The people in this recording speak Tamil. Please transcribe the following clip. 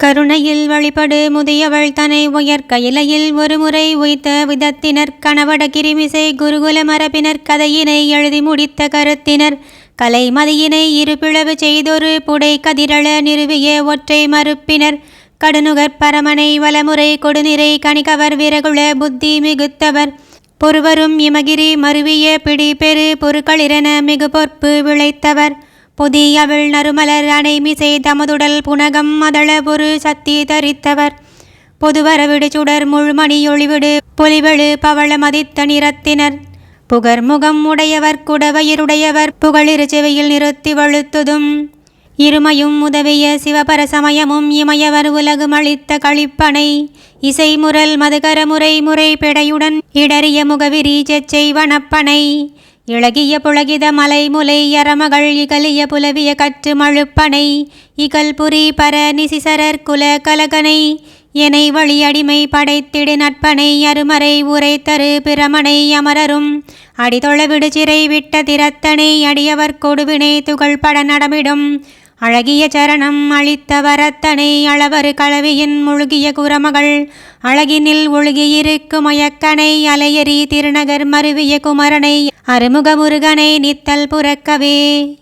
கருணையில் வழிபடு முதியவள் தனை உயர் கையிலையில் ஒருமுறை உய்த்த விதத்தினர் கணவட கிரிமிசை குருகுல மரபினர் கதையினை எழுதி முடித்த கருத்தினர் கலை மதியினை இருபிளவு செய்தொரு புடை கதிரள நிறுவிய ஒற்றை மறுப்பினர் கடுநுகர் பரமனை வலமுறை கொடுநிறை கணிகவர் விரகுள புத்தி மிகுத்தவர் பொறுவரும் இமகிரி மருவிய பிடி பெரு பொருட்களிரென மிகு பொற்பு விளைத்தவர். புதியவிள் நறுமலர் அணைமிசை தமதுடல் புனகம் மதளபுரு சத்தி தரித்தவர். பொதுவரவிடு சுடர் முழுமணியொளிவிடு பொலிவெழு பவள மதித்த நிறத்தினர். புகர் முகம் உடையவர் குடவயிருடையவர் புகழிரு செவியில் நிறுத்தி வழுத்துதும். இருமையும் உதவிய சிவபர சமயமும் இமயவர் உலகும் அளித்த களிப்பனை இசை முரல் மதுகர முறை முறை பெடையுடன் இடறிய முகவிரி செச்சை வனப்பனை இளகிய புலகித மலை முலை யரமகள் இகலிய புலவிய கற்று மழுப்பனை இகல் புரி பர நிசிசரர் குல கலகனை எனை வழி அடிமை படைத்திடு நட்பனை அருமறை உரை தரு பிரமனை அமரரும் அடிதொழ விடுச்சிறை விட்ட திறத்தனை அடியவர் கொடுவினை துகள்பட நடமிடும் அழகிய சரணம் அளித்த வரத்தனை அளவரு கலவியின் முழுகிய குரமகள். அழகினில் ஒழுகியிருக்கும் மயக்கனை அலையரி திருநகர் மருவிய குமரனை. அருமுக முருகனை நித்தல் புறக்கவே.